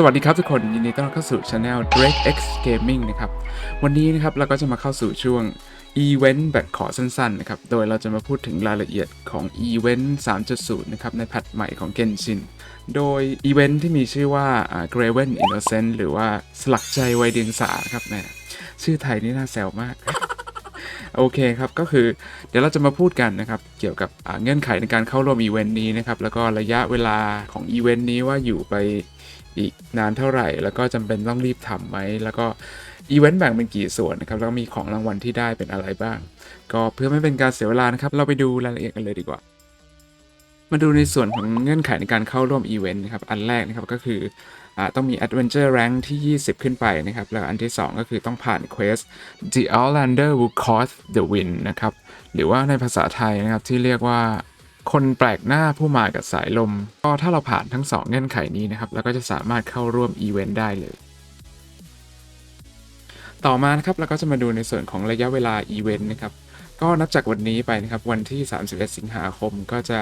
สวัสดีครับทุกคน ยินดีต้อนรับเข้าสู่ช anel Drake X Gaming นะครับ วันนี้นะครับเราก็จะมาเข้าสู่ช่วง Event แบบขอสั้นๆนะครับ โดยเราจะมาพูดถึงรายละเอียดของ Event 3.0 นะครับ ในแพทใหม่ของ Genshin โดย Event ที่มีชื่อว่า Graven Innocent หรือว่าสลักใจไวเดียงสาครับแหมชื่อไทยนี่น่าแซวมาก โอเคครับก็คือเดี๋ยวเราจะมาพูดกันนะครับเกี่ยวกับเงื่อนไขในการเข้าร่วมอีเวนต์นี้นะครับแล้วก็ระยะเวลาของอีเวนต์นี้ว่าอยู่ไปอีกนานเท่าไหร่ แล้วก็จำเป็นต้องรีบทำไหมแล้วก็อีเวนต์แบ่งเป็นกี่ส่วนนะครับแล้วก็มีของรางวัลที่ได้เป็นอะไรบ้าง ก็เพื่อไม่เป็นการเสียเวลานะครับ เราไปดูรายละเอียดกันเลยดีกว่า มาดูในส่วนของเงื่อนไขในการเข้าร่วมอีเวนต์นะครับ อันแรกนะครับก็คืออต้องมี Adventure Rank ที่ 20 ขึ้นไปนะครับ แล้วอันที่ 2 ก็คือต้องผ่าน Quest The Outlander Who Caused the Win นะครับ หรือว่าในภาษาไทยนะครับที่เรียกว่าคนแปลกหน้าผู้มากับสายลม ก็ถ้าเราผ่านทั้ง 2 เงื่อนไขนี้นะครับเราก็จะสามารถเข้าร่วมอีเวนต์ได้เลยต่อมานะครับเราก็จะมาดูในส่วนของระยะเวลาอีเวนต์นะครับ ก็นับจากวันนี้ไปนะครับวันที่ 31 สิงหาคมก็จะ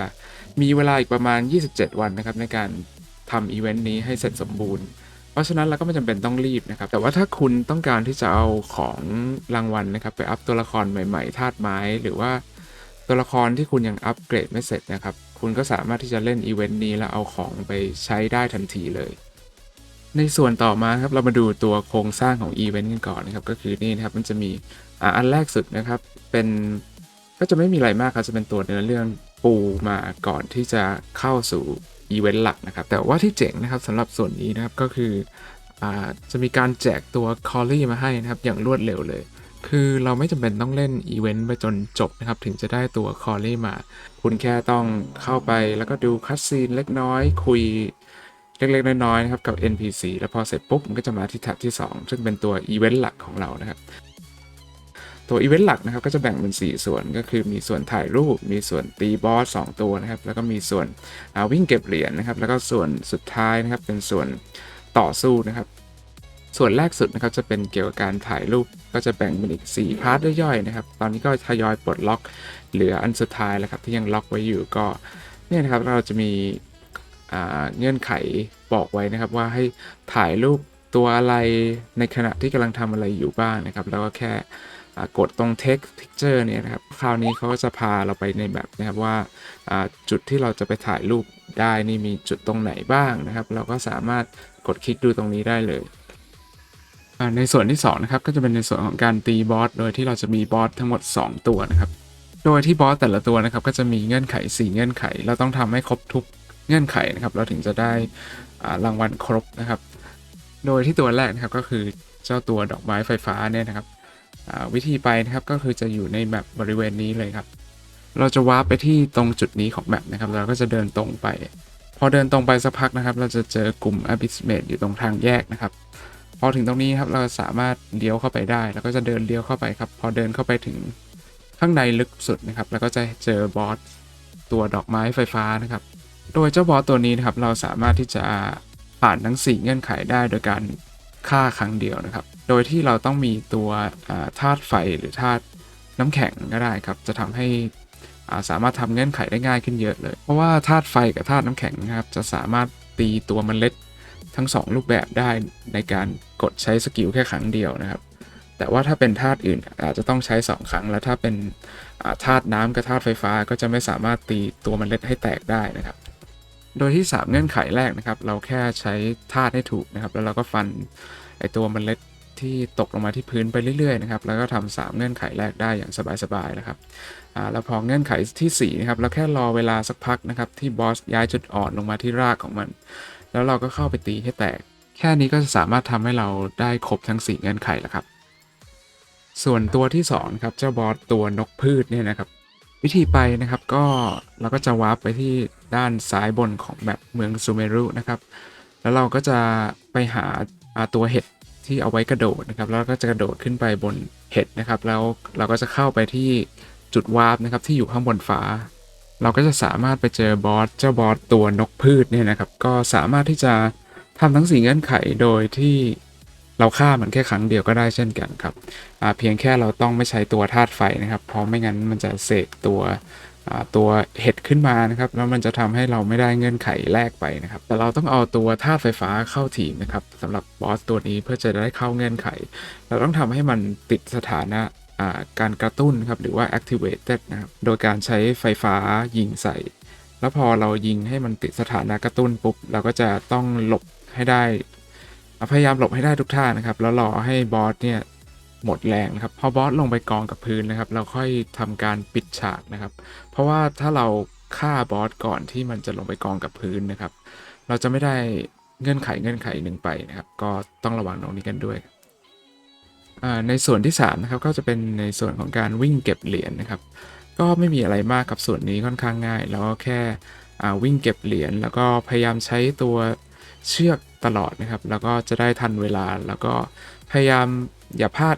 มีเวลาอีกประมาณ 27 วันนะครับในการทำอีเวนต์นี้ให้เสร็จสมบูรณ์ เพราะฉะนั้นเราก็ไม่จำเป็นต้องรีบนะครับ แต่ว่าถ้าคุณต้องการที่จะเอาของรางวัลนะครับ ไปอัพตัวละครใหม่ๆธาตุไม้ หรือว่าตัวละครที่คุณยังอัปเกรดไม่เสร็จนะครับ คุณก็สามารถที่จะเล่นอีเวนต์นี้แล้วเอาของไปใช้ได้ทันทีเลย ในส่วนต่อมาครับเรามาดูตัวโครงสร้างของอีเวนต์กันก่อนนะครับก็คือนี่นะครับมันจะมี อันแรกสุดนะครับเป็นก็จะไม่มีอะไรมากครับจะเป็นตัวเนื้อเรื่องปูมาก่อนที่จะเข้าสู่อีเวนต์หลักนะครับ แต่ว่าที่เจ๋งนะครับสำหรับส่วนนี้นะครับก็คืออจะมีการแจกตัวคอลลี่มาให้นะครับอย่างรวดเร็วเลย คือเราไม่จำเป็นต้องเล่นอีเวนต์ไปจนจบนะครับ ถึงจะได้ตัวคอลลี่มา คุณแค่ต้องเข้าไปแล้วก็ดูคัสซีนเล็กน้อยคุยเล็กๆน้อยๆนะครับกับ NPC แล้วพอเสร็จปุ๊บมันก็จะมาที่แท็บที่ 2 ซึ่งเป็นตัวอีเวนต์หลักของเรานะครับ ตัวอีเวนต์หลักนะครับก็จะแบ่งเป็น 4 ส่วนก็คือมีส่วนถ่ายรูป มีส่วนตีบอส 2 ตัวนะครับ แล้วก็มีส่วนวิ่งเก็บเหรียญนะครับ แล้วก็ส่วนสุดท้ายนะครับเป็นส่วนต่อสู้นะครับ ส่วนแรกสุดนะครับจะเป็นเกี่ยวกับการถ่ายรูปก็จะแบ่งเป็นอีก 4 พาร์ทย่อยๆนะครับ ตอนนี้ก็ทยอยปลดล็อกเหลืออันสุดท้ายแล้วครับที่ยังล็อกไว้อยู่ก็เนี่ยนะครับเราจะมีเงื่อนไขบอกไว้นะครับว่าให้ถ่ายรูปตัวอะไรในขณะที่กำลังทำอะไรอยู่บ้างนะครับ แล้วก็แค่ กดตรง take picture เนี่ยนะครับ คราวนี้เขาก็จะพาเราไปในแบบนะครับว่าจุดที่เราจะไปถ่ายรูปได้นี่มีจุดตรงไหนบ้างนะครับ เราก็สามารถกดคลิกดูตรงนี้ได้เลยในส่วนที่2นะครับก็จะเป็นในส่วนของการตีบอสโดยที่เราจะมีบอสทั้งหมด 2 ตัวนะครับ โดยที่บอสแต่ละตัวนะครับก็จะมีเงื่อนไข 4 เงื่อนไข เราต้องทำให้ครบทุกเงื่อนไขนะครับ เราถึงจะได้รางวัลครบนะครับ โดยที่ตัวแรกนะครับก็คือเจ้าตัวดอกไม้ไฟฟ้าเนี่ยนะครับ วิธีไปนะครับก็คือจะอยู่ในแมปบริเวณนี้เลยครับ เราจะวาร์ปไปที่ตรงจุดนี้ของแมปนะครับ เราก็จะเดินตรงไป พอเดินตรงไปสักพักนะครับ เราจะเจอกลุ่ม Abyss Mate อยู่ตรงทางแยกนะครับ พอถึงตรงนี้ครับเราสามารถเลี้ยวเข้าไปได้ แล้วก็จะเดินเลี้ยวเข้าไปครับ พอเดินเข้าไปถึงข้างในลึกสุดนะครับ แล้วก็จะเจอบอสตัวดอกไม้ไฟฟ้านะครับ โดยเจ้าบอสตัวนี้นะครับ เราสามารถที่จะผ่านทั้ง 4 เงื่อนไขได้โดยการฆ่าครั้งเดียวนะครับ โดยที่เราต้องมีตัวธาตุไฟหรือธาตุน้ำแข็งก็ได้ครับ จะทำให้าสามารถทำเงื่อนไขได้ง่ายขึ้นเยอะเลย เพราะว่าธาตุไฟกับธาตุน้ำแข็งนะครับจะสามารถตีตัวมเมล็ดทั้ง 2 รูปแบบได้ในการกดใช้สกิลแค่ครั้งเดียวนะครับ แต่ว่าถ้าเป็นธาตุอื่นอาจจะต้องใช้ 2 ครั้ง แล้วถ้าเป็นธาตุน้ำกับธาตุไฟฟ้าก็จะไม่สามารถตีตัวมเมล็ดให้แตกได้นะครับ โดยที่ 3 เงื่อนไขแรกนะครับ เราแค่ใช้ธาตุให้ถูกนะครับ แล้วเราก็ฟันไอตัวมเมล็ด ที่ตกลงมาที่พื้นไปเรื่อยๆนะครับแล้วก็ทำสามเงื่อนไขแรกได้อย่างสบายๆนะครับอ่าแล้วพอเงื่อนไขที่4นะครับเราแค่รอเวลาสักพักนะครับที่บอสย้ายจุดอ่อนลงมาที่รากของมัน แล้วเราก็เข้าไปตีให้แตก แค่นี้ก็จะสามารถทำให้เราได้ครบทั้ง 4 เงื่อนไขแล้วครับ ส่วนตัวที่2ครับเจ้าบอสตัวนกพืชเนี่ยนะครับวิธีไปนะครับก็เราก็จะวาร์ปไปที่ด้านซ้ายบนของแบบเมืองซูเมรุนะครับ แล้วเราก็จะไปหาตัวเห็ด ที่เอาไว้กระโดดนะครับแล้วเราก็จะกระโดดขึ้นไปบนเห็ดนะครับ แล้วเราก็จะเข้าไปที่จุดวาร์ปนะครับที่อยู่ข้างบนฟ้า เราก็จะสามารถไปเจอบอสเจ้าบอสตัวนกพืชเนี่ยนะครับ ก็สามารถที่จะทำทั้งสี่เงื่อนไขโดยที่เราฆ่ามันแค่ครั้งเดียวก็ได้เช่นกันครับเพียงแค่เราต้องไม่ใช้ตัวธาตุไฟนะครับ เพราะไม่งั้นมันจะเสกตัว ตัวเห็ดขึ้นมานะครับแล้วมันจะทำให้เราไม่ได้เงื่อนไขแรกไปนะครับ แต่เราต้องเอาตัวธาไฟฟ้าเข้าทีมนะครับสำหรับบอสตัวนี้เพื่อจะได้เข้าเงื่อนไข เราต้องทำให้มันติดสถานะการกระตุ้นครับหรือว่า activated นะครับโดยการใช้ไฟฟ้ายิงใส่ แล้วพอเรายิงให้มันติดสถานะกระตุ้นปุ๊บ เราก็จะต้องหลบให้ได้อะพยายามหลบให้ได้ทุกท่านะครับ แล้วรอให้บอสเนี่ย หมดแรงนะครับพอบอสลงไปกองกับพื้นนะครับ เราค่อยทำการปิดฉากนะครับ เพราะว่าถ้าเราฆ่าบอสก่อนที่มันจะลงไปกองกับพื้นนะครับ เราจะไม่ได้เงื่อนไขเงื่อนไขหนึ่งไปนะครับ ก็ต้องระวังตรงนี้กันด้วยในส่วนที่3นะครับก็จะเป็นในส่วนของการวิ่งเก็บเหรียญนะครับ ก็ไม่มีอะไรมากกับส่วนนี้ค่อนข้างง่าย แล้วก็แค่วิ่งเก็บเหรียญแล้วก็พยายามใช้ตัวเชือกตลอดนะครับ แล้วก็จะได้ทันเวลาแล้วก็พยายามอย่าพลาด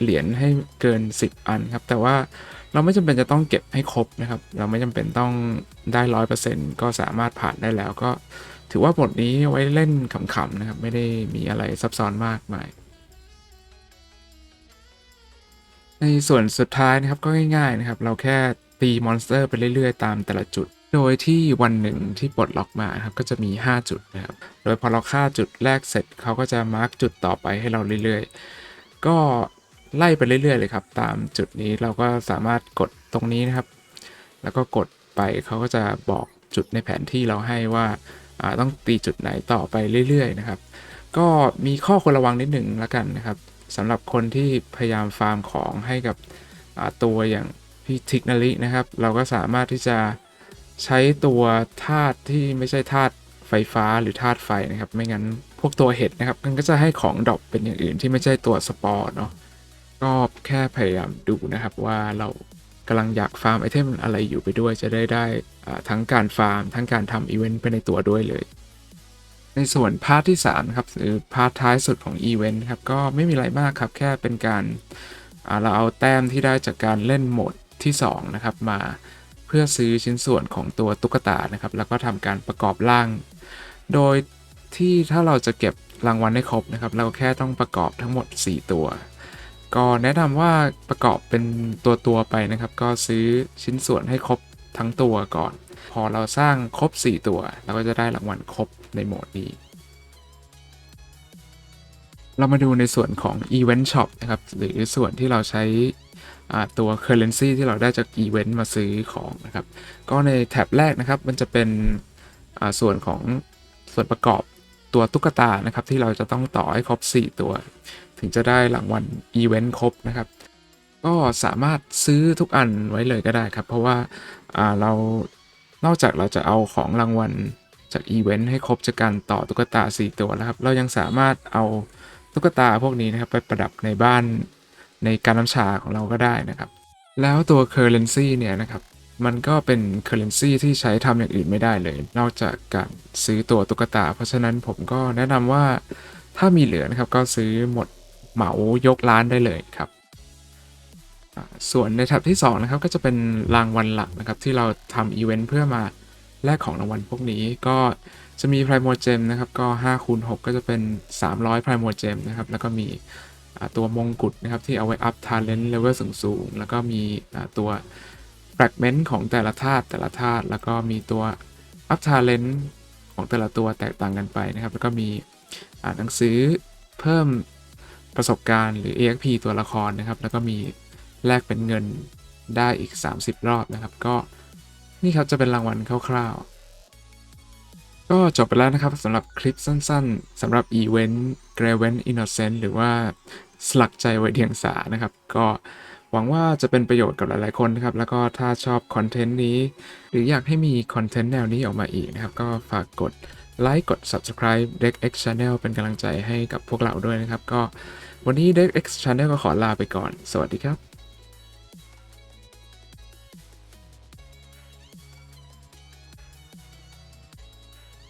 เหรียญให้เกิน 10 อันครับ แต่ว่าเราไม่จำเป็นจะต้องเก็บให้ครบนะครับ เราไม่จำเป็นต้องได้ร้อยเปอร์เซ็นต์ก็สามารถผ่านได้แล้ว ก็ถือว่าบทนี้ไว้เล่นขำๆนะครับ ไม่ได้มีอะไรซับซ้อนมากมาย ในส่วนสุดท้ายนะครับก็ง่ายๆนะครับ เราแค่ตีมอนสเตอร์ไปเรื่อยๆ ตามแต่ละจุด โดยที่วันหนึ่งที่ปลดล็อกมาครับก็จะมี 5 จุดนะครับ โดยพอเราฆ่าจุดแรกเสร็จเขาก็จะมาร์กจุดต่อไปให้เราเรื่อยๆ ก็ ไล่ไปเรื่อยๆเลยครับ ตามจุดนี้เราก็สามารถกดตรงนี้นะครับ แล้วก็กดไปเขาก็จะบอกจุดในแผนที่เราให้ว่าต้องตีจุดไหนต่อไปเรื่อยๆนะครับ ก็มีข้อควรระวังนิดหนึ่งแล้วกันนะครับสำหรับคนที่พยายามฟาร์มของให้กับตัวอย่างพี่ทิกนารินะครับ เราก็สามารถที่จะใช้ตัวธาตุที่ไม่ใช่ธาตุไฟฟ้าหรือธาตุไฟนะครับ ไม่งั้นพวกตัวเห็ดนะครับ มันก็จะให้ของดรอปเป็นอย่างอื่นที่ไม่ใช่ตัวสปอร์เนาะ ก็แค่พยายามดูนะครับว่าเรากำลังอยากฟาร์มไอเทมอะไรอยู่ไปด้วยจะได้ได้ทั้งการฟาร์ม ทั้งการทำอีเวนต์ไปในตัวด้วยเลย ในส่วนพาร์ทที่3นะครับหรือพาร์ทท้ายสุดของอีเวนต์ครับก็ไม่มีอะไรมากครับ แค่เป็นการเราเอาแต้มที่ได้จากการเล่นโหมดที่2นะครับมาเพื่อซื้อชิ้นส่วนของตัวตุ๊กตานะครับ แล้วก็ทำการประกอบร่าง โดยที่ถ้าเราจะเก็บรางวัลให้ครบนะครับ เราแค่ต้องประกอบทั้งหมด 4 ตัว ก็แนะนำว่าประกอบเป็นตัวตัวไปนะครับ ก็ซื้อชิ้นส่วนให้ครบทั้งตัวก่อน พอเราสร้างครบ 4 ตัวเราก็จะได้รางวัลครบในโหมดนี้ เรามาดูในส่วนของ Event Shop นะครับ หรือส่วนที่เราใช้ตัว Currency ที่เราได้จาก Event มาซื้อของนะครับ ก็ในแท็บแรกนะครับ มันจะเป็นส่วนของส่วนประกอบตัวตุ๊กตานะครับ ที่เราจะต้องต่อให้ครบ 4 ตัว ถึงจะได้รางวัล Event ครบนะครับ ก็สามารถซื้อทุกอันไว้เลยก็ได้ครับ เพราะว่าอ่าเรานอกจากเราจะเอาของรางวัลจากอีเวนต์ให้ครบจากการต่อตุ๊กตา 4 ตัวแล้วครับ เรายังสามารถเอาตุ๊กตาพวกนี้นะครับ ไปประดับในบ้านในการน้ำชาของเราก็ได้นะครับ แล้วตัว Currency เนี่ยนะครับ มันก็เป็น Currency ที่ใช้ทำอย่างอื่นไม่ได้เลย นอกจากการซื้อตัวตุ๊กตา เพราะฉะนั้นผมก็แนะนำว่าถ้ามีเหลือนะครับก็ซื้อหมด เหมายกร้านได้เลยครับ ส่วนในแท็บที่2นะครับก็จะเป็นรางวัลหลักนะครับที่เราทำอีเวนต์เพื่อมาแลกของรางวัลพวกนี้ก็จะมี Primo Gem นะครับก็5คูณ6ก็จะเป็น 300 Primo Gem นะครับแล้วก็มีตัวมงกุฎนะครับที่เอาไว้อัพ Talent Level สูงๆแล้วก็มีตัว Fragment ของแต่ละธาตุแต่ละธาตุแล้วก็มีตัวอัพ Talent ของแต่ละตัวแตกต่างกันไปนะครับ แล้วก็มีหนังสือเพิ่ม ประสบการณ์หรือ EXP ตัวละครนะครับ แล้วก็มีแลกเป็นเงินได้อีก 30 รอบนะครับ ก็นี่ครับจะเป็นรางวัลคร่าวๆ ก็จบไปแล้วนะครับสำหรับคลิปสั้นๆสำหรับอีเวนต์ g r a v e n Innocent หรือว่าสลักใจไว้เดียงสานะครับ ก็ หวังว่าจะเป็นประโยชน์กับหลายๆคนนะครับ แล้วก็ถ้าชอบคอนเทนต์นี้ หรืออยากให้มีคอนเทนต์แนวนี้ออกมาอีกนะครับ ก็ฝากกดไลค์กด Subscribe Deck X Channel เป็นกำลังใจให้กับพวกเราด้วยนะครับ ก็วันนี้ Deck X Channel ก็ขอลาไปก่อน สวัสดีครับ